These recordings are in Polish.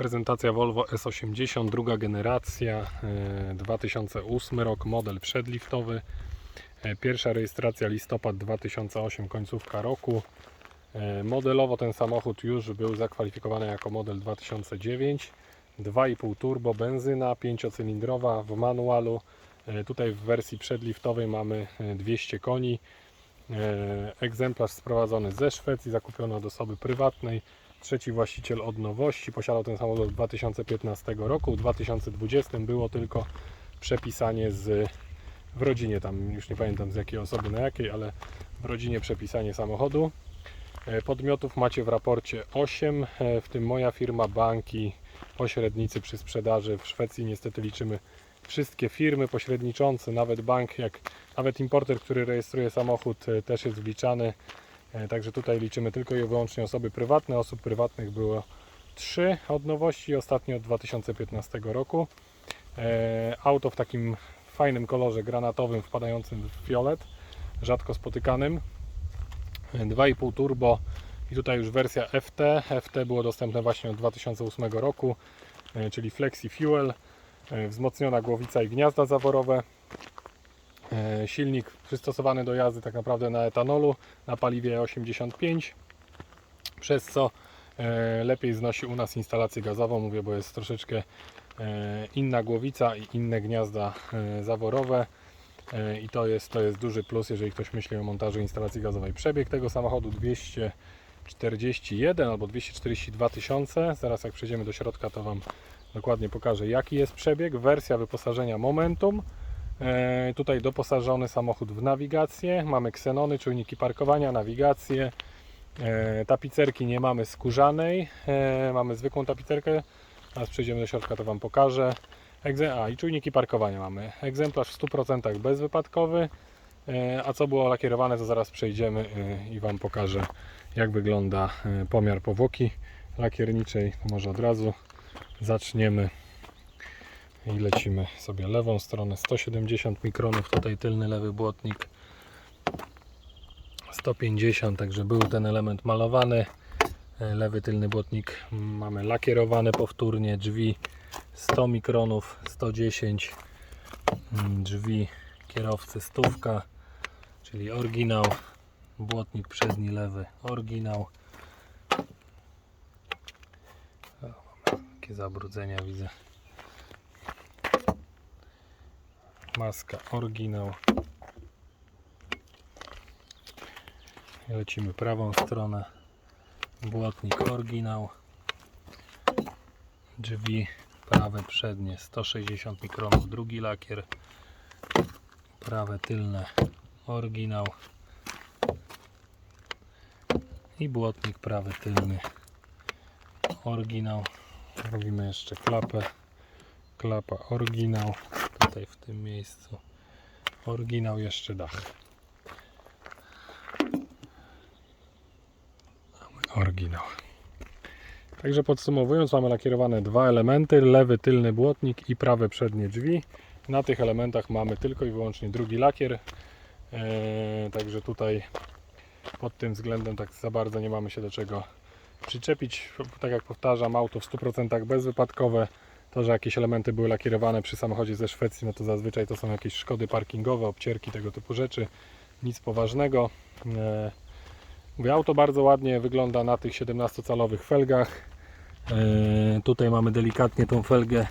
Prezentacja Volvo S80, druga generacja, e, 2008 rok, model przedliftowy. E, Pierwsza rejestracja listopad 2008, końcówka roku. E, Modelowo ten samochód już był zakwalifikowany jako model 2009. 2,5 turbo, benzyna 5-cylindrowa w manualu. E, Tutaj w wersji przedliftowej mamy e, 200 koni. E, Egzemplarz sprowadzony ze Szwecji, zakupiony od osoby prywatnej. Trzeci właściciel od nowości. Posiadał ten samochód od 2015 roku. W 2020 było tylko przepisanie z, w rodzinie, tam już nie pamiętam z jakiej osoby na jakiej, ale w rodzinie przepisanie samochodu. E, Podmiotów macie w raporcie 8, e, w tym moja firma, banki, pośrednicy przy sprzedaży. W Szwecji niestety liczymy wszystkie firmy pośredniczące, nawet bank, jak nawet importer, który rejestruje samochód, e, też jest wliczany. E, Także tutaj liczymy tylko i wyłącznie osoby prywatne. Osób prywatnych było 3 od nowości, ostatnio od 2015 roku. E, Auto w takim fajnym kolorze granatowym, wpadającym w fiolet, rzadko spotykanym. E, 2,5 turbo i tutaj już wersja FT. FT było dostępne właśnie od 2008 roku, e, czyli Flexi Fuel, e, wzmocniona głowica i gniazda zaworowe. E, Silnik przystosowany do jazdy tak naprawdę na etanolu, na paliwie 85, przez co e, lepiej znosi u nas instalację gazową, mówię, bo jest troszeczkę e, inna głowica i inne gniazda zaworowe i to jest, to jest duży plus, jeżeli ktoś myśli o montażu instalacji gazowej. Przebieg tego samochodu 241 albo 242 tysiące. Zaraz jak przejdziemy do środka, to Wam dokładnie pokażę, jaki jest przebieg. Wersja wyposażenia Momentum. E, tutaj doposażony samochód w nawigację. Mamy ksenony, czujniki parkowania, nawigację. E, tapicerki nie mamy skórzanej, e, mamy zwykłą tapicerkę. Teraz przejdziemy do środka, to Wam pokażę. A i czujniki parkowania mamy. Egzemplarz w 100% bezwypadkowy. A co było lakierowane, to zaraz przejdziemy i Wam pokażę, jak wygląda pomiar powłoki lakierniczej. Może od razu zaczniemy i lecimy sobie lewą stronę. 170 mikronów, tutaj tylny lewy błotnik. 150, także był ten element malowany. E, Lewy tylny błotnik mamy lakierowany powtórnie. Drzwi 100 mikronów, 110 mm, drzwi kierowcy stówka, czyli oryginał. Błotnik przedni lewy, oryginał. O, Takie zabrudzenia widzę. Maska oryginał. Lecimy prawą stronę. Błotnik oryginał. Drzwi prawe przednie 160 mikronów, drugi lakier. Prawe tylne oryginał. I błotnik prawy tylny oryginał. Robimy jeszcze klapę. Klapa oryginał. Tutaj w tym miejscu. Oryginał jeszcze dach. Oryginał. Także podsumowując, mamy lakierowane dwa elementy, lewy tylny błotnik i prawe przednie drzwi. Na tych elementach mamy tylko i wyłącznie drugi lakier. Eee, także tutaj pod tym względem tak za bardzo nie mamy się do czego przyczepić. Tak jak powtarzam, auto w 100% bezwypadkowe. To, że jakieś elementy były lakierowane przy samochodzie ze Szwecji, no to zazwyczaj to są jakieś szkody parkingowe, obcierki, tego typu rzeczy. Nic poważnego. Eee, Mówię, auto bardzo ładnie wygląda na tych 17-calowych felgach. E, tutaj mamy delikatnie tą felgę,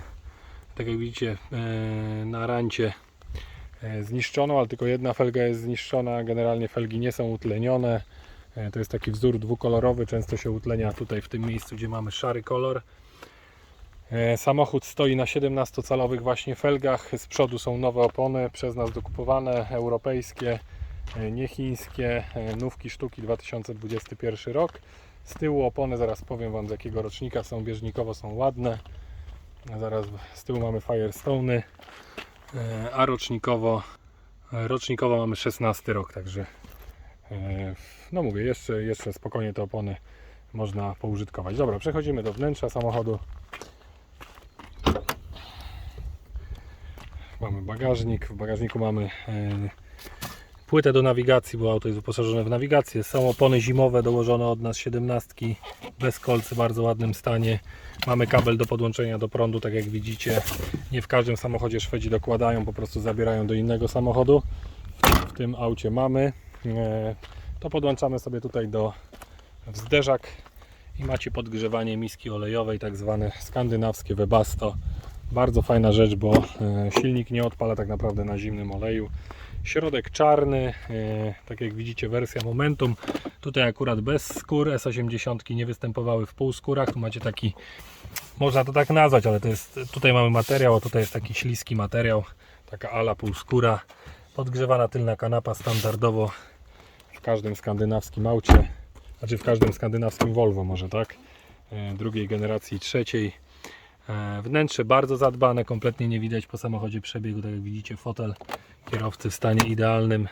tak jak widzicie, e, na rancie e, zniszczoną, ale tylko jedna felga jest zniszczona. Generalnie felgi nie są utlenione. E, to jest taki wzór dwukolorowy, często się utlenia tutaj w tym miejscu, gdzie mamy szary kolor. E, Samochód stoi na 17-calowych właśnie felgach. Z przodu są nowe opony, przez nas dokupowane, europejskie, e, nie chińskie, e, nówki sztuki 2021 rok. Z tyłu opony, zaraz powiem Wam z jakiego rocznika są, bieżnikowo są ładne. Zaraz z tyłu mamy Firestone, a rocznikowo, rocznikowo mamy 16 rok, także no mówię, jeszcze, jeszcze spokojnie te opony można poużytkować. Dobra, przechodzimy do wnętrza samochodu. Mamy bagażnik, w bagażniku mamy e, płytę do nawigacji, bo auto jest wyposażone w nawigację. Są opony zimowe dołożone od nas 17 bez kolcy, w bardzo ładnym stanie. Mamy kabel do podłączenia do prądu, tak jak widzicie. Nie w każdym samochodzie Szwedzi dokładają, po prostu zabierają do innego samochodu. W tym aucie mamy. E, To podłączamy sobie tutaj do wzderzak i macie podgrzewanie miski olejowej, tak zwane skandynawskie Webasto. Bardzo fajna rzecz, bo e, silnik nie odpala tak naprawdę na zimnym oleju. Środek czarny, e, tak jak widzicie wersja Momentum. Tutaj akurat bez skór, S80 nie występowały w półskórach. Tu macie taki, można to tak nazwać, ale to jest, tutaj mamy materiał, a tutaj jest taki śliski materiał, taka ala półskóra. Podgrzewana tylna kanapa standardowo w każdym skandynawskim aucie, znaczy w każdym skandynawskim Volvo może tak, e, drugiej generacji, trzeciej. E, Wnętrze bardzo zadbane, kompletnie nie widać po samochodzie przebiegu, tak jak widzicie fotel kierowcy w stanie idealnym.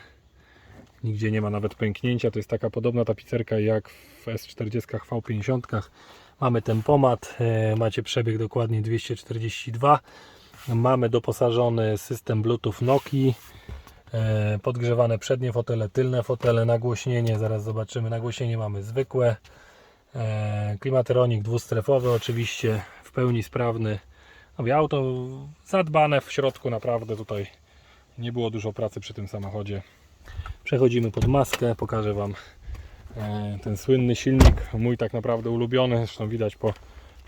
Nigdzie nie ma nawet pęknięcia, to jest taka podobna tapicerka jak w S40 V50. Mamy tempomat, e, macie przebieg dokładnie 242. Mamy doposażony system Bluetooth Noki, e, podgrzewane przednie fotele, tylne fotele, nagłośnienie, zaraz zobaczymy, nagłośnienie mamy zwykłe, klimatyronik dwustrefowy oczywiście, w pełni sprawny. Mówię, auto zadbane w środku, naprawdę tutaj nie było dużo pracy przy tym samochodzie. Przechodzimy pod maskę, pokażę Wam e, ten słynny silnik, mój tak naprawdę ulubiony, zresztą widać po,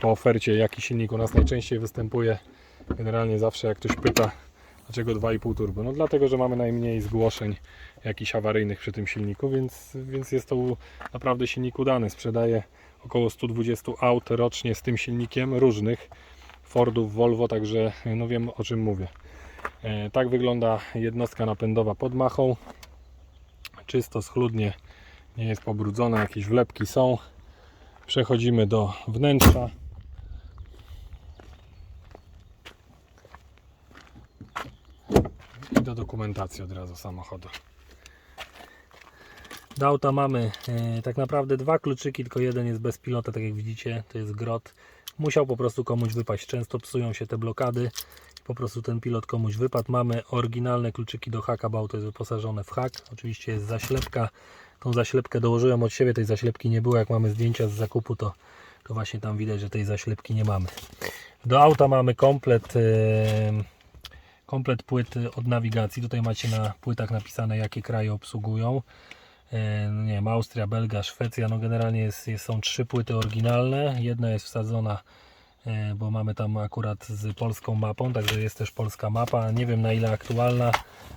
po ofercie jaki silnik u nas najczęściej występuje. Generalnie zawsze jak ktoś pyta dlaczego 2,5 turbo, no dlatego, że mamy najmniej zgłoszeń jakichś awaryjnych przy tym silniku, więc, więc jest to naprawdę silnik udany. Sprzedaje około 120 aut rocznie z tym silnikiem różnych Fordów, Volvo, także no wiem o czym mówię. E, Tak wygląda jednostka napędowa pod machą. Czysto, schludnie, nie jest pobrudzona, jakieś wlepki są. Przechodzimy do wnętrza. I do dokumentacji od razu samochodu. Do auta mamy e, tak naprawdę dwa kluczyki, tylko jeden jest bez pilota, tak jak widzicie, to jest grot. Musiał po prostu komuś wypaść. Często psują się te blokady. Po prostu ten pilot komuś wypadł. Mamy oryginalne kluczyki do haka, bo auto jest wyposażone w hak. Oczywiście jest zaślepka. Tą zaślepkę dołożyłem od siebie, tej zaślepki nie było. Jak mamy zdjęcia z zakupu, to, to właśnie tam widać, że tej zaślepki nie mamy. Do auta mamy komplet, e, komplet płyt od nawigacji. Tutaj macie na płytach napisane, jakie kraje obsługują. E, no nie wiem, Austria, Belgia, Szwecja, no generalnie jest, są trzy płyty oryginalne, jedna jest wsadzona, e, bo mamy tam akurat z polską mapą, także jest też polska mapa, nie wiem na ile aktualna,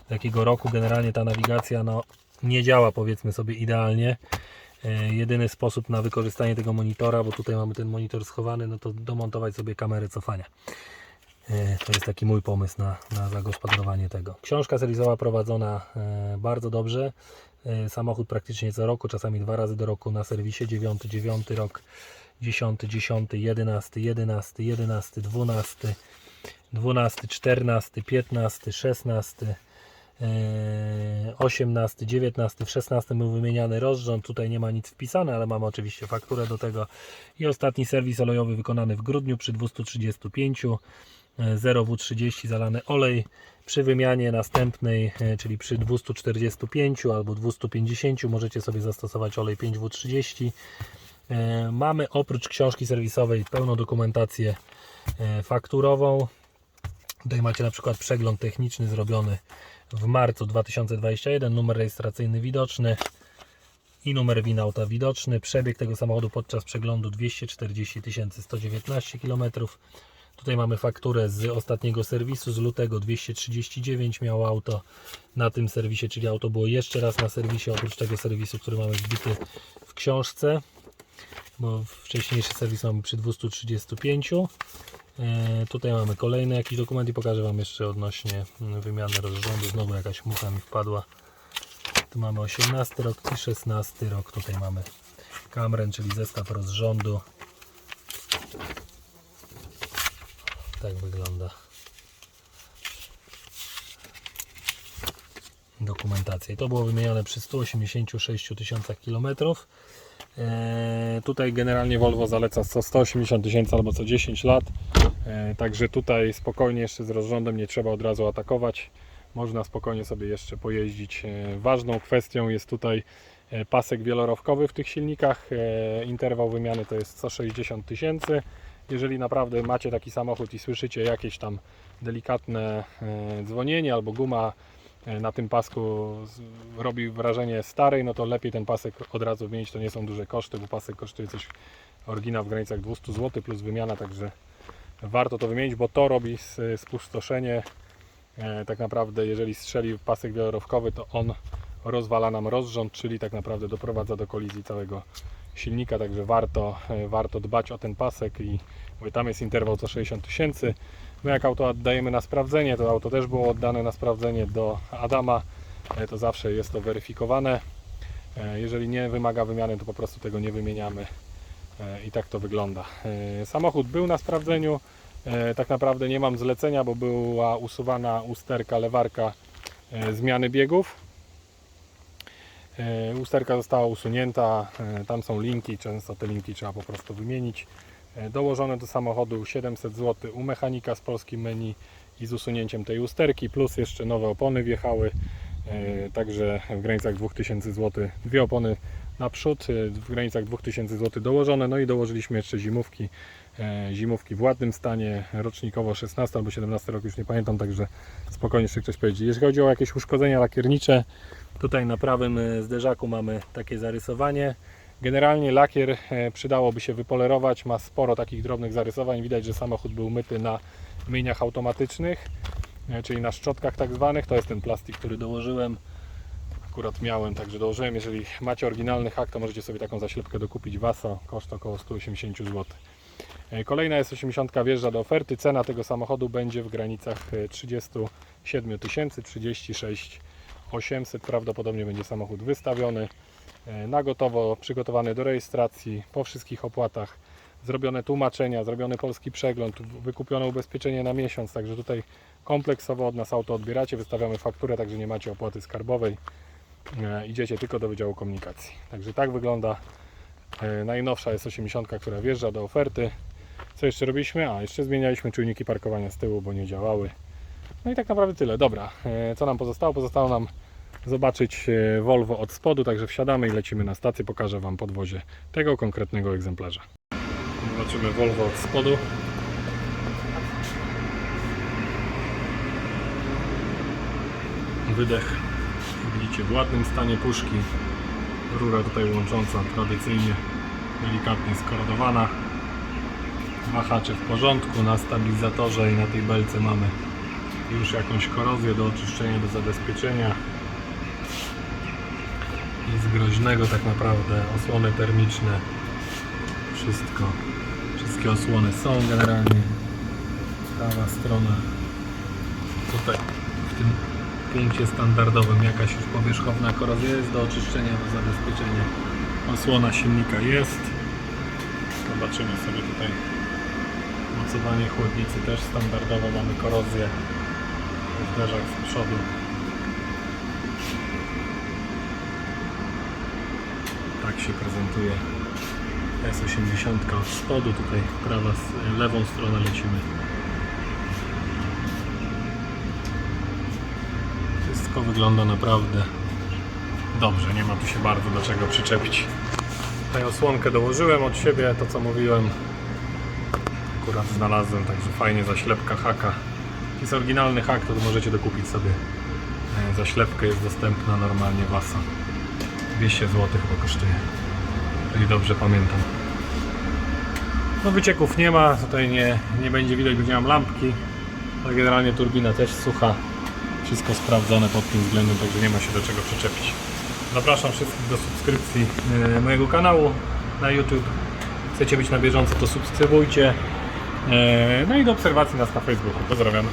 z jakiego roku generalnie ta nawigacja no, nie działa powiedzmy sobie idealnie. E, Jedyny sposób na wykorzystanie tego monitora, bo tutaj mamy ten monitor schowany, no to domontować sobie kamerę cofania. E, To jest taki mój pomysł na, na zagospodarowanie tego. Książka serwisowa prowadzona e, bardzo dobrze. E, Samochód praktycznie co roku, czasami dwa razy do roku na serwisie. 9, 9 rok, 10, 10, 11, 11, 11, 12, 12, 14, 15, 16, e, 18, 19, w 16 był wymieniany rozrząd. Tutaj nie ma nic wpisane, ale mamy oczywiście fakturę do tego. I ostatni serwis olejowy wykonany w grudniu przy 235. 0W30 zalany olej. Przy wymianie następnej, e, czyli przy 245 albo 250 możecie sobie zastosować olej 5W30. E, Mamy oprócz książki serwisowej pełną dokumentację e, fakturową. Tutaj macie na przykład przegląd techniczny zrobiony w marcu 2021, numer rejestracyjny widoczny i numer win auta widoczny. Przebieg tego samochodu podczas przeglądu 240 119 km. Tutaj mamy fakturę z ostatniego serwisu z lutego 239 miało auto na tym serwisie, czyli auto było jeszcze raz na serwisie, oprócz tego serwisu, który mamy wbity w książce, bo wcześniejszy serwis mamy przy 235. E, tutaj mamy kolejny jakiś dokument i pokażę Wam jeszcze odnośnie mm, wymiany rozrządu. Znowu jakaś mucha mi wpadła. Tu mamy 18 rok i 16 rok. Tutaj mamy Camren, czyli zestaw rozrządu. Tak wygląda dokumentacja. I to było wymienione przy 186 tysiącach kilometrów. Eee, tutaj generalnie Volvo zaleca co 180 tysięcy albo co 10 lat. Eee, także tutaj spokojnie jeszcze z rozrządem nie trzeba od razu atakować. można spokojnie sobie jeszcze pojeździć. E, Ważną kwestią jest tutaj e, pasek wielorowkowy w tych silnikach. E, Interwał wymiany to jest co 60 tysięcy. Jeżeli naprawdę macie taki samochód i słyszycie jakieś tam delikatne e, dzwonienie albo guma e, na tym pasku robi wrażenie starej, no to lepiej ten pasek od razu wymienić. To nie są duże koszty, bo pasek kosztuje coś oryginał w granicach 200 zł plus wymiana, także warto to wymienić, bo to robi spustoszenie. E, Tak naprawdę, jeżeli strzeli pasek wielorowkowy, to on rozwala nam rozrząd, czyli tak naprawdę doprowadza do kolizji całego silnika, także warto, e, warto dbać o ten pasek i mówię, tam jest interwał co 60 tysięcy. My jak auto oddajemy na sprawdzenie, to auto też było oddane na sprawdzenie do Adama, e, to zawsze jest to weryfikowane. E, Jeżeli nie wymaga wymiany, to po prostu tego nie wymieniamy i tak to wygląda. Samochód był na sprawdzeniu, tak naprawdę nie mam zlecenia, bo była usuwana usterka, lewarka zmiany biegów. E, Usterka została usunięta, e, tam są linki, często te linki trzeba po prostu wymienić. E, Dołożone do samochodu 700 zł u mechanika z polskim menu i z usunięciem tej usterki, plus jeszcze nowe opony wjechały, także w granicach 2000 zł. Dwie opony naprzód, w granicach 2000 zł dołożone, no i dołożyliśmy jeszcze zimówki, zimówki w ładnym stanie, rocznikowo 16 albo 17 rok, już nie pamiętam, także spokojnie jeszcze ktoś powiedzieć. Jeżeli chodzi o jakieś uszkodzenia lakiernicze, Tutaj na prawym e, zderzaku mamy takie zarysowanie. Generalnie lakier e, przydałoby się wypolerować, ma sporo takich drobnych zarysowań. Widać, że samochód był myty na myjniach automatycznych, e, czyli na szczotkach tak zwanych. To jest ten plastik, który dołożyłem. Akurat miałem, także dołożyłem. Jeżeli macie oryginalny hak, to możecie sobie taką zaślepkę dokupić. Waso, koszt około 180 zł. Kolejna jest 80 wjeżdża do oferty. Cena tego samochodu będzie w granicach e, 37 tysięcy, 36 800 prawdopodobnie będzie samochód wystawiony e, na gotowo, przygotowany do rejestracji, po wszystkich opłatach, zrobione tłumaczenia, zrobiony polski przegląd, wykupione ubezpieczenie na miesiąc, także tutaj kompleksowo od nas auto odbieracie, wystawiamy fakturę, także nie macie opłaty skarbowej, e, idziecie tylko do Wydziału Komunikacji. Także tak wygląda e, najnowsza jest 80, która wjeżdża do oferty. Co jeszcze robiliśmy? A, jeszcze zmienialiśmy czujniki parkowania z tyłu, bo nie działały. No i tak naprawdę tyle. Dobra, e, co nam pozostało? Pozostało nam zobaczyć e, Volvo od spodu, także wsiadamy i lecimy na stację. Pokażę Wam podwozie tego konkretnego egzemplarza. Zobaczymy Volvo od spodu. Wydech, widzicie, w ładnym stanie puszki. Rura tutaj łącząca tradycyjnie, delikatnie skorodowana. Wahacze w porządku, na stabilizatorze i na tej belce mamy już jakąś korozję do oczyszczenia, do zabezpieczenia. I groźnego tak naprawdę. Osłony termiczne. Wszystko. Wszystkie osłony są generalnie. Prawa strona. Tutaj w tym punkcie standardowym jakaś już powierzchowna korozja jest do oczyszczenia, do zabezpieczenia. Osłona silnika jest. Zobaczymy sobie tutaj. Mocowanie chłodnicy też standardowo. Mamy korozję zderzak z przodu. Tak się prezentuje S80 od spodu, tutaj prawa, lewą stronę lecimy. Wszystko wygląda naprawdę dobrze, nie ma tu się bardzo do czego przyczepić. Tutaj osłonkę dołożyłem od siebie, to co mówiłem. Akurat znalazłem, także fajnie zaślepka haka jest oryginalny hak, to możecie dokupić sobie. E, zaślepkę, jest dostępna normalnie wasa. 200 zł chyba kosztuje. Jeżeli dobrze pamiętam. No wycieków nie ma, tutaj nie, nie będzie widać, nie mam lampki. Ale generalnie turbina też sucha. Wszystko sprawdzone pod tym względem, także nie ma się do czego przyczepić. Zapraszam wszystkich do subskrypcji e, mojego kanału na YouTube. Chcecie być na bieżąco to subskrybujcie no i do obserwacji nas na Facebooku. Pozdrawiam.